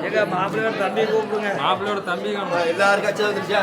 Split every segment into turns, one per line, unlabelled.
எங்க மாப்பிள்ளையோட தம்பி கூப்பிடுங்க.
மாப்பிள்ளையோட தம்பி
எல்லாருக்கும் அச்சா வந்துருச்சா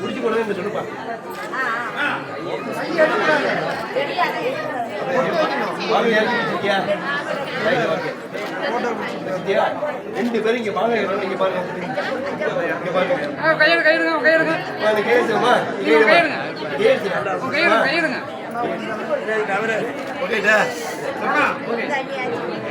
முடிச்சு போடுறது சொல்லுப்பா ஓகே ரெண்டு பேரும் இங்க வாங்க இங்க பாருங்க இங்க பாருங்க
கையெடு கையெடுங்க கையெடுங்க கையெடுங்க.
கேசு
கையெடுங்க கையெடுங்க
ஓகேடா
தண்ணி அஞ்சு.